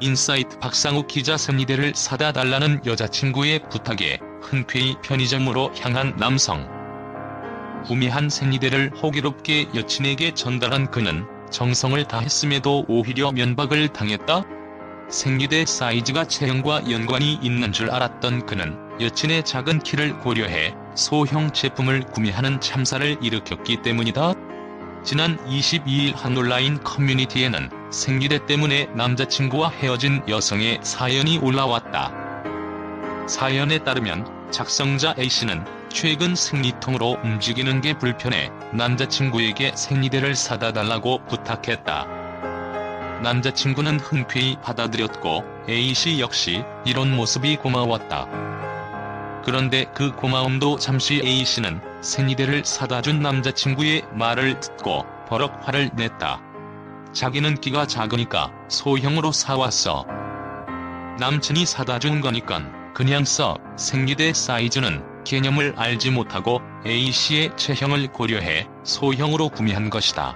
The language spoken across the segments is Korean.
인사이트 박상욱 기자 생리대를 사다 달라는 여자친구의 부탁에 흔쾌히 편의점으로 향한 남성. 구매한 생리대를 호기롭게 여친에게 전달한 그는 정성을 다했음에도 오히려 면박을 당했다? 생리대 사이즈가 체형과 연관이 있는 줄 알았던 그는 여친의 작은 키를 고려해 소형 제품을 구매하는 참사를 일으켰기 때문이다. 지난 22일 한 온라인 커뮤니티에는 생리대 때문에 남자친구와 헤어진 여성의 사연이 올라왔다. 사연에 따르면 작성자 A씨는 최근 생리통으로 움직이는 게 불편해 남자친구에게 생리대를 사다 달라고 부탁했다. 남자친구는 흔쾌히 받아들였고 A씨 역시 이런 모습이 고마웠다. 그런데 그 고마움도 잠시 A씨는 생리대를 사다 준 남자친구의 말을 듣고 버럭 화를 냈다. 자기는 키가 작으니까 소형으로 사왔어. 남친이 사다 준 거니깐 그냥 써. 생리대 사이즈는 개념을 알지 못하고 A씨의 체형을 고려해 소형으로 구매한 것이다.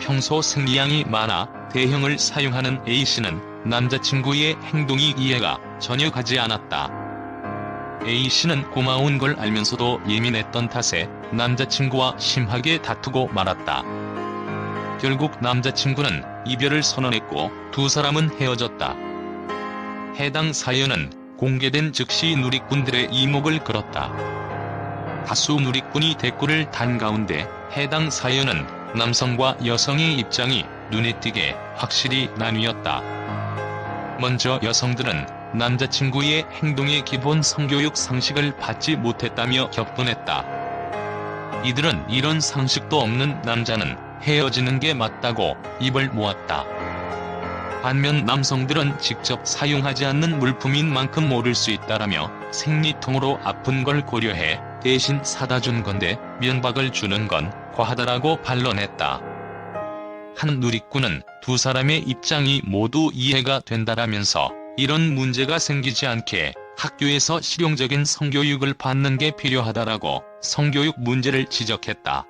평소 생리량이 많아 대형을 사용하는 A씨는 남자친구의 행동이 이해가 전혀 가지 않았다. A씨는 고마운 걸 알면서도 예민했던 탓에 남자친구와 심하게 다투고 말았다. 결국 남자친구는 이별을 선언했고 두 사람은 헤어졌다. 해당 사연은 공개된 즉시 누리꾼들의 이목을 끌었다. 다수 누리꾼이 댓글을 단 가운데 해당 사연은 남성과 여성의 입장이 눈에 띄게 확실히 나뉘었다. 먼저 여성들은 남자친구의 행동의 기본 성교육 상식을 받지 못했다며 격분했다. 이들은 이런 상식도 없는 남자는 헤어지는 게 맞다고 입을 모았다. 반면 남성들은 직접 사용하지 않는 물품인 만큼 모를 수 있다라며 생리통으로 아픈 걸 고려해 대신 사다 준 건데 면박을 주는 건 과하다라고 반론했다. 한 누리꾼은 두 사람의 입장이 모두 이해가 된다라면서 이런 문제가 생기지 않게 학교에서 실용적인 성교육을 받는 게 필요하다라고 성교육 문제를 지적했다.